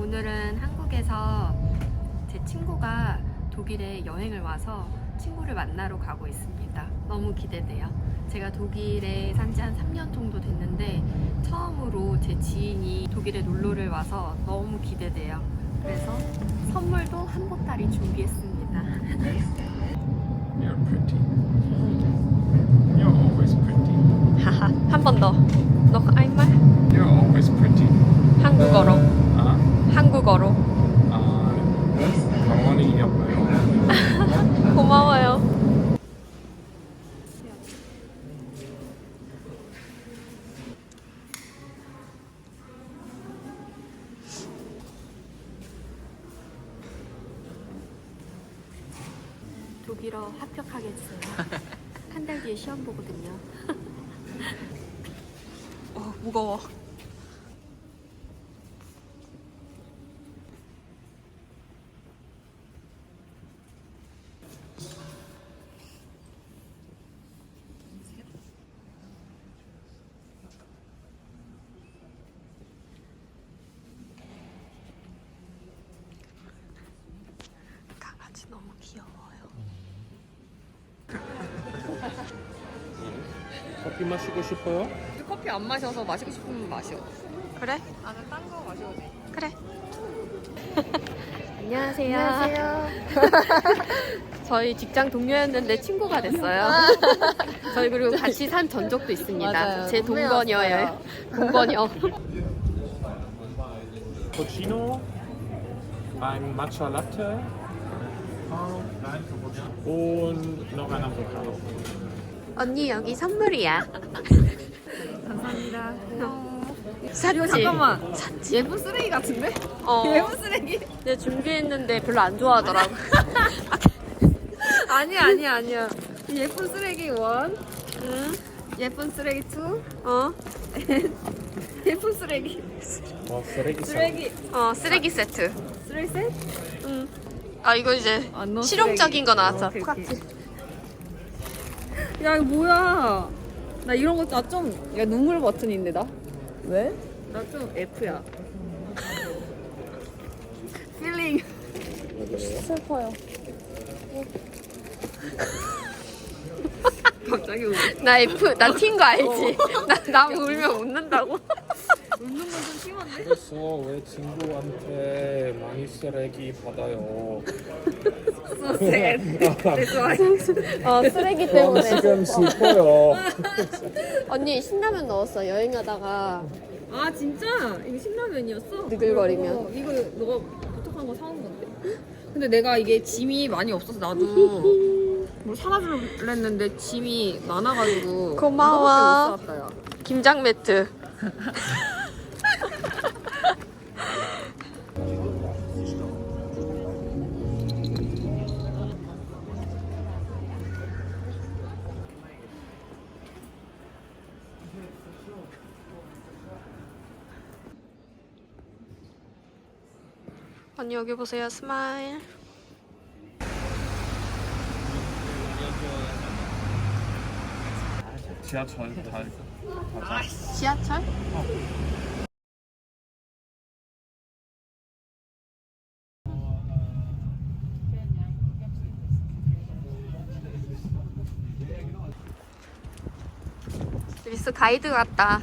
오늘은 한국에서 제 친구가 독일에 여행을 와서 친구를 만나러 가고 있습니다. 너무 기대돼요. 제가 독일에 산 지 한 3년 정도 됐는데 처음으로 제 지인이 독일에 놀러를 와서 너무 기대돼요. 그래서 선물도 한 보따리 준비했습니다. You're pretty. You're always pretty. 하하, 한 번 더. 너 아이말? You're always pretty. 한국어로. 아, 한국어로. 아, 병원이 예뻐요. 고마워요. 독일어 합격하겠어요. 한 달 뒤에 시험 보거든요. 어, 무거워. 커피 마시고 싶어요? 커피 안 마셔서 마시고 싶으면 마셔. 그래? 나는 딴 거 마셔도 돼. 그래. 안녕하세요. 저희 직장 동료였는데 친구가 됐어요. 저희 그리고 같이 산 전적도 있습니다. 맞아요. 제 동거녀예요. 동거녀. Cappuccino, ein Matcha Latte und noch ein Avocado. 언니 여기 선물이야. 감사합니다. 샀지? 이거 잠깐만. 예쁜 쓰레기 같은데? 어. 예쁜 쓰레기? 내 준비했는데 별로 안 좋아하더라고. 아니야, 아니야, 아니야. 예쁜 쓰레기 원, 응? 예쁜 쓰레기 투, 어? 예쁜 쓰레기. 어, 쓰레기 쓰레기. 어 쓰레기 세트. 쓰레기 셋? 응. 아 이거 이제 아, 너 실용적인 쓰레기. 거 나왔어. 어, 오케이, 오케이. 야, 이거 뭐야? 나 이런 거, 나 좀, 야, 눈물 버튼인데, 나? 왜? 나 좀 F야. 필링. 슬퍼요. 갑자기 울나 F 나 튄 거 알지? 나, 나 울면 웃는다고. 웃는 건 좀 심한데? 그래서 왜 친구한테 많이 쓰레기 받아요? So sad. That's why. 어 쓰레기 그럼 지금 슬퍼요. 언니 신라면 넣었어 여행하다가 아 진짜? 이거 신라면이었어? 느글거리면. 어, 이거 너가 부탁한 거 사온 건데. 근데 내가 이게 짐이 많이 없어서 나도 뭘 사가지려 했는데 짐이 많아가지고 고마워. 이거밖에 못 사왔다, 야. 김장 매트. 언니 여기 보세요 스마일. 지하철 다 가자. 지하철? 리스 가이드 같다.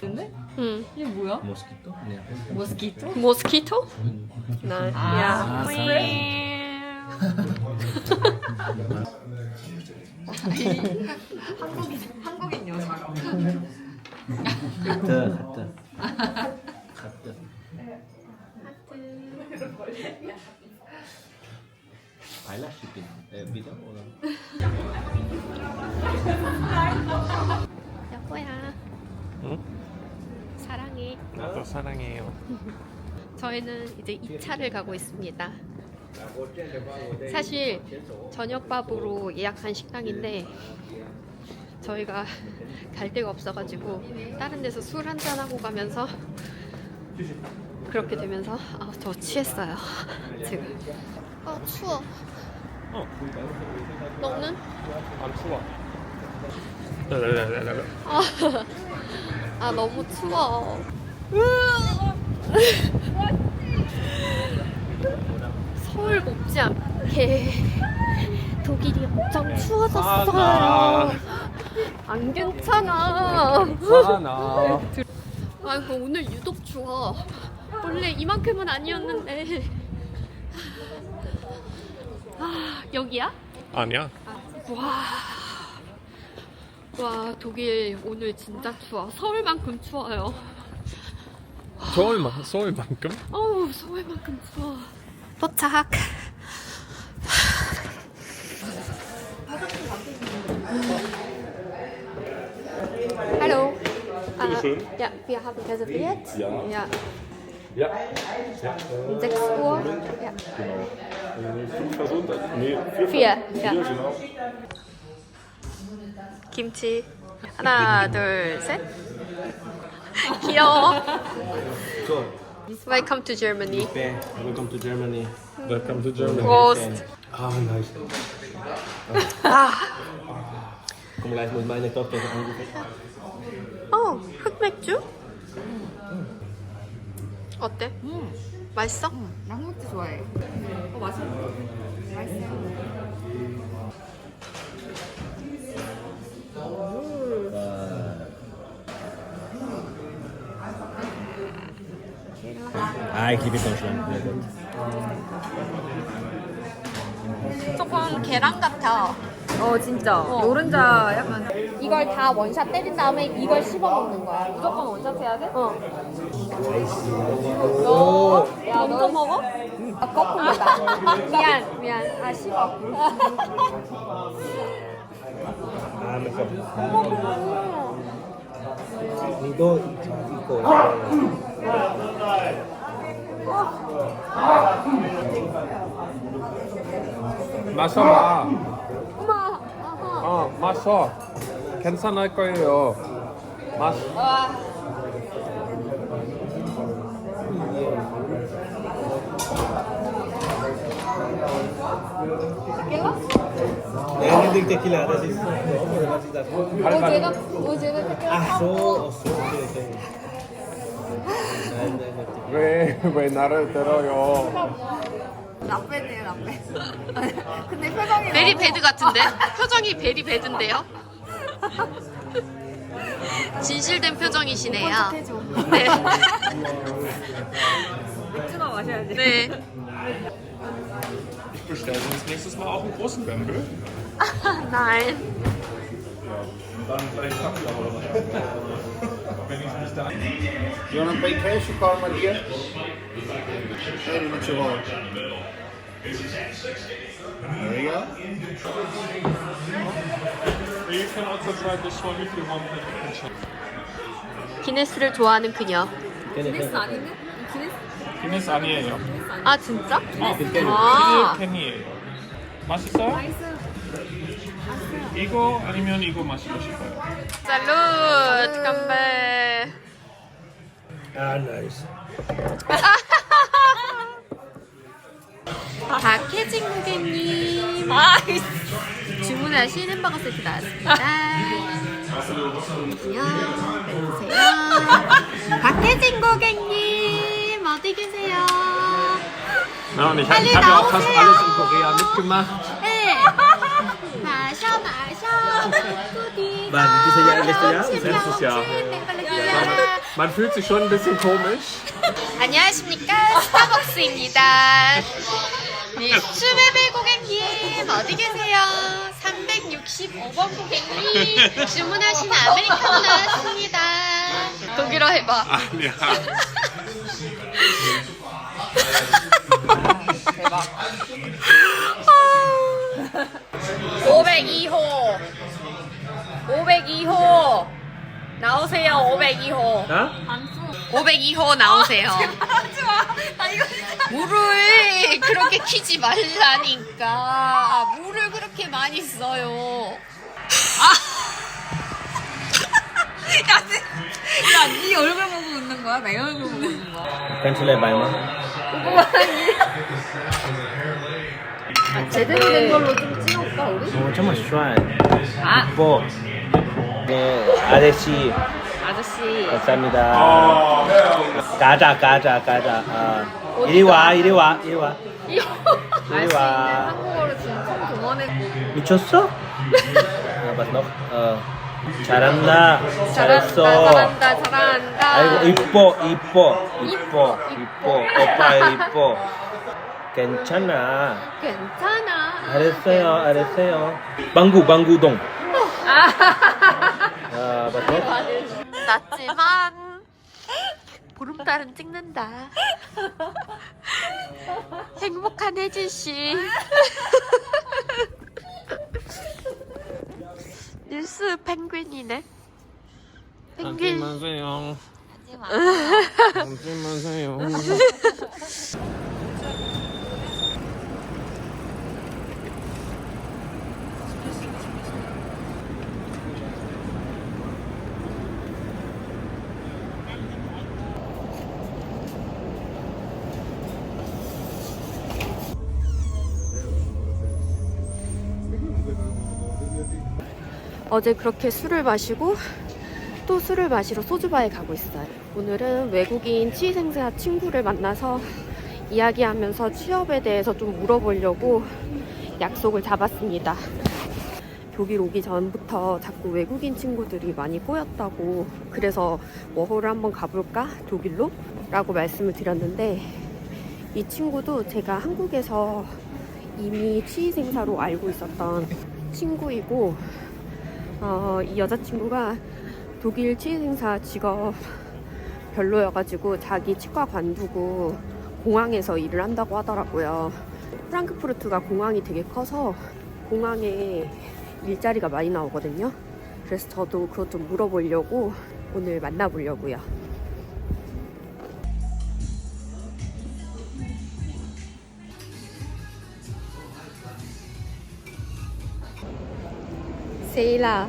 근데? 응. 이게 뭐야? 모스키토? 네. 모스키토? 모스키토? 나, 아, 야. 음. 한국인 한국인 여자. 하트, 하트. 하트. Eyelash äh, wieder oder? 여보야. 응? 나도 사랑해요. 저희는 이제 2차를 가고 있습니다. 사실 저녁밥으로 예약한 식당인데 저희가 갈 데가 없어가지고 다른 데서 술 한잔 하고 가면서 그렇게 되면서 아, 저 취했어요 지금. 아 추워. 어, 너는? 안 추워. 아, 아 너무 추워. 서울 못지 않게 독일이 엄청 추워졌어요. 아, 안 괜찮아. 사나. 아이고 오늘 유독 추워. 원래 이만큼은 아니었는데. 아 여기야? 아니야. 와. 와 독일 오늘 진짜 추워. 서울만큼 추워요. 서울만 서울만큼? 어우 서울만큼 추워. 도착. Hallo. Bitteschön. ja, wir haben reserviert. Ja. Ja. Ja. Um 6 Uhr. Ja. Fünf Personen? Nee, vier. Vier. Ja. Vier, genau. 김치. 하나, 둘, 셋. 귀여워. So, Welcome to Germany. Ben, welcome to Germany. Welcome to Germany. Prost. Ah, nice. Komm gleich mit meiner Tochter angefangen. 어, 흑맥주? 어때? 맛있어? 나 흑맥주 좋아해. 어 맛있어. 맛있어. Ich liebe Deutschland. Sehr gut. 조금 계란 같아. 어 진짜 노른자 약간 이걸 다 원샷 때린 다음에 이걸 씹어 먹는 거야. 무조건 원샷 해야 돼? 어. 너 먼저 먹어? 아, 거꾸로다. 미안, 미안. 아, 씹어. Mejor. 어머, Nido y 마셔봐. 어머. 어머. 어, 마셔. 괜찮을 거예요. 마셔. okay. Nein, nein, nein. 왜, 왜 나를 때려요? 라떼네요 라떼. 근데 표정이 베리 너무- 배드 같은데? 표정이 베리 배드인데요? 진실된 표정이시네요. 해줘. 네. 맥주나 마셔야지. 네. Ich bestelle uns nächstes Mal auch einen großen Bembel. Nein. You wanna play cash, call Maria? Hey, what you want? There you go. You can also try this one if you want. 기네스를 좋아하는 그녀. 기네스 아닌데? 기네스? 기네스 아니에요. 아 진짜? 어, 아. 캔이에요. 맛있어요? 맛있어요. 이거 아니면 이거 마시고 싶어요. 살루트 건배. Ah, nice. 박혜진 고객님. 주문하신 햄버거 세트 나왔습니다. 안녕하세요. 박혜진 고객님 어디 계세요? Habe ja auch fast Laufhörer. alles in Korea mitgemacht. 네. 마셔 마셔. 꾸디. Wann? Dieses Jahr, letztes Jahr? Letztes Jahr. Man fühlt sich schon ein bisschen komisch. 안녕하십니까 스타벅스입니다. 네, 수베베 고객님 어디 계세요? 365번 고객님 주문하신 아메리카노 나왔습니다. 독일어 해봐. Anja. 대박. 502호 502호 나오세요 502호 Ja? 502호 나오세요. 물을 그렇게 키지 말라니까. 물을 그렇게 많이 써요. 야, 네 얼굴 보고 웃는 거야? 내 얼굴 보고 웃는 거야? Sila ba mo? 제대로 된 걸로 좀 macam mas Shuan. 아, Po. 네, 아저씨 아저씨. 감사합니다. 가자, 가자, 가자. 아, 이리 와, 이리 와, 이리 와. 이리 와. 한국어로 지금 처음 동원해. 미쳤어? 아, 맞노? 어, 잘한다. 잘한다, 잘했어. 잘한다, 잘한다. 아이고 이뻐, 이뻐, 이뻐, 이뻐. 오빠 이뻐. 괜찮아. 괜찮아. 잘했어요, 잘했어요. 방구, 방구동. 아, 맞노? 낮지만 보름달은 찍는다. 행복한 혜진 씨. 뉴스 펭귄이네. 펭귄. 마세요. 하지 마세요. 어제 그렇게 술을 마시고 또 술을 마시러 소주바에 가고 있어요. 오늘은 외국인 취생사 친구를 만나서 이야기하면서 취업에 대해서 좀 물어보려고 약속을 잡았습니다. 독일 오기 전부터 자꾸 외국인 친구들이 많이 꼬였다고 그래서 워홀을 한번 가볼까? 독일로? 라고 말씀을 드렸는데 이 친구도 제가 한국에서 이미 취생사로 알고 있었던 친구이고 어, 이 여자친구가 독일 취생사 직업 별로여가지고 자기 치과 관두고 공항에서 일을 한다고 하더라고요. 프랑크푸르트가 공항이 되게 커서 공항에 일자리가 많이 나오거든요. 그래서 저도 그것 좀 물어보려고 오늘 만나보려고요. 세일아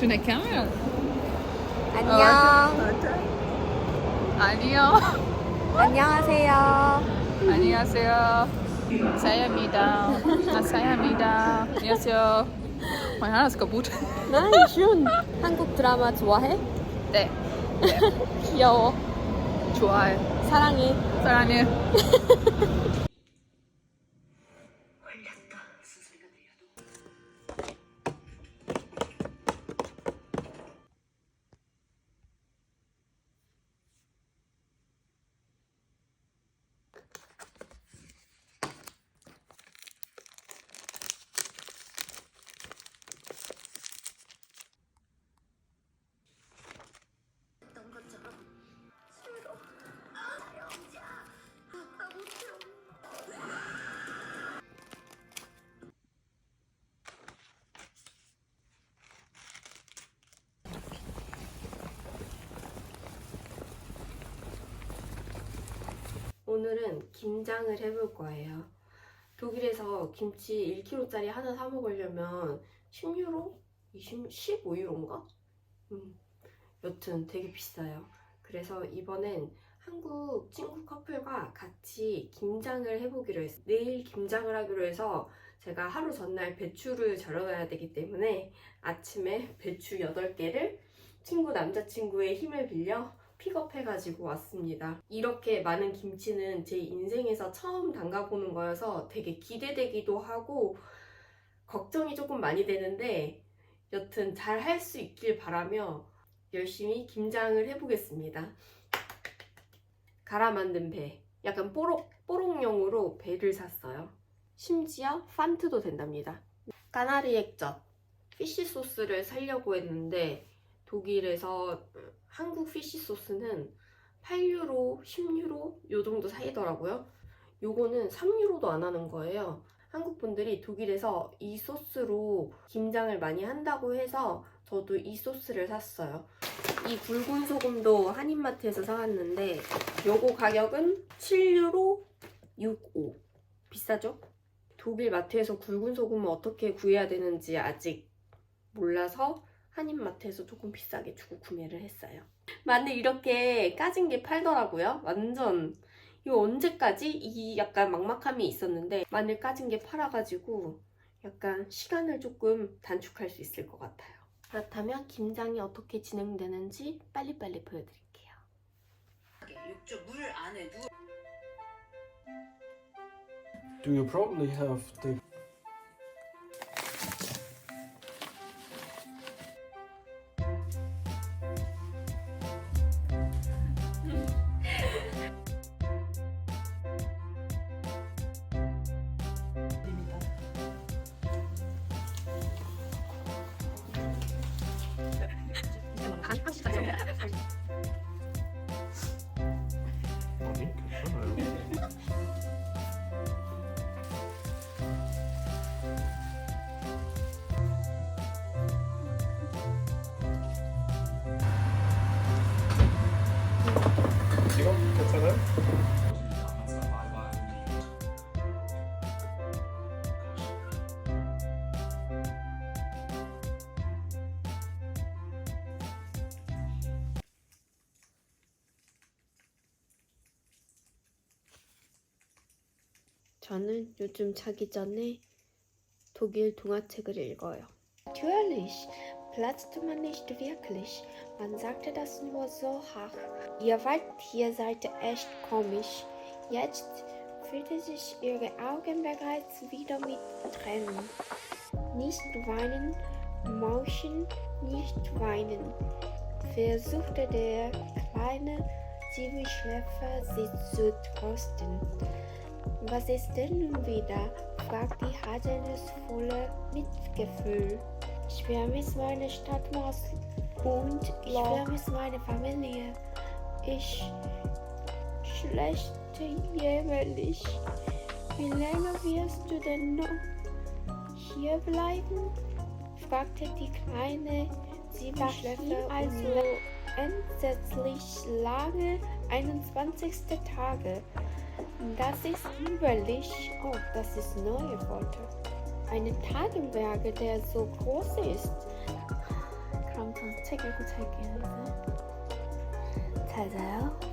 schöne Kamera. 안녕. 안녕. 안녕하세요. 안녕하세요. 사야입니다. 아, 사야입니다. 안녕하세요. Ist kaputt. Nein, schön. 한국 드라마 좋아해? 네. 귀여워. 좋아해. 사랑해. 사랑해. 오늘은 김장을 해볼 거예요. 독일에서 김치 1kg짜리 하나 사 먹으려면 10유로? 20, 15유로인가? 음, 여튼 되게 비싸요. 그래서 이번엔 한국 친구 커플과 같이 김장을 해보기로 했어요. 내일 김장을 하기로 해서 제가 하루 전날 배추를 절여놔야 되기 때문에 아침에 배추 8개를 친구 남자친구의 힘을 빌려 픽업해가지고 왔습니다. 이렇게 많은 김치는 제 인생에서 처음 담가보는 거여서 되게 기대되기도 하고 걱정이 조금 많이 되는데 여튼 잘 할 수 있길 바라며 열심히 김장을 해보겠습니다. 갈아 만든 배. 약간 뽀록, 뽀록용으로 배를 샀어요. 심지어 판트도 된답니다. 까나리 액젓, 피쉬 소스를 사려고 했는데 독일에서 한국 피쉬 소스는 8유로, 10유로 요 정도 사이더라고요. 요거는 3유로도 안 하는 거예요. 한국 분들이 독일에서 이 소스로 김장을 많이 한다고 해서 저도 이 소스를 샀어요. 이 굵은 소금도 한인마트에서 사왔는데 요거 가격은 7유로 65 비싸죠? 독일 마트에서 굵은 소금을 어떻게 구해야 되는지 아직 몰라서 한인마트에서 조금 비싸게 주고 구매를 했어요. 마늘 이렇게 까진 게 팔더라고요. 완전 이거 언제까지 이 약간 막막함이 있었는데 마늘 까진 게 팔아가지고 약간 시간을 조금 단축할 수 있을 것 같아요. 그렇다면 김장이 어떻게 진행되는지 빨리빨리 보여드릴게요. 육주 물 안에 누워 Do you probably have the 이거 괜찮아요? 저는 요즘 자기 전에 독일 동화책을 읽어요. Natürlich, platzte man nicht wirklich. Man sagte das nur so, ach, ihr wart hier seid echt komisch. Jetzt füllte sich ihre Augen bereits wieder mit Tränen. Nicht weinen, Mauchen, nicht weinen, versuchte der kleine Siebenschläfer sie zu trösten. Was ist denn nun wieder? fragt die haselnussvolle Mitgefühl. Ich vermisse meine Stadtmaus und ich vermisse meine Familie. Ich schlechte jämmerlich. Wie lange wirst du denn noch hier bleiben? fragte die kleine Siebenschläfer also entsetzlich lange 21. Tage. Das ist überlich. Oh, das ist neue Worte. Eine Tagenberge, der so groß ist. 그럼 저책 읽고 잘게요. 잘 자요.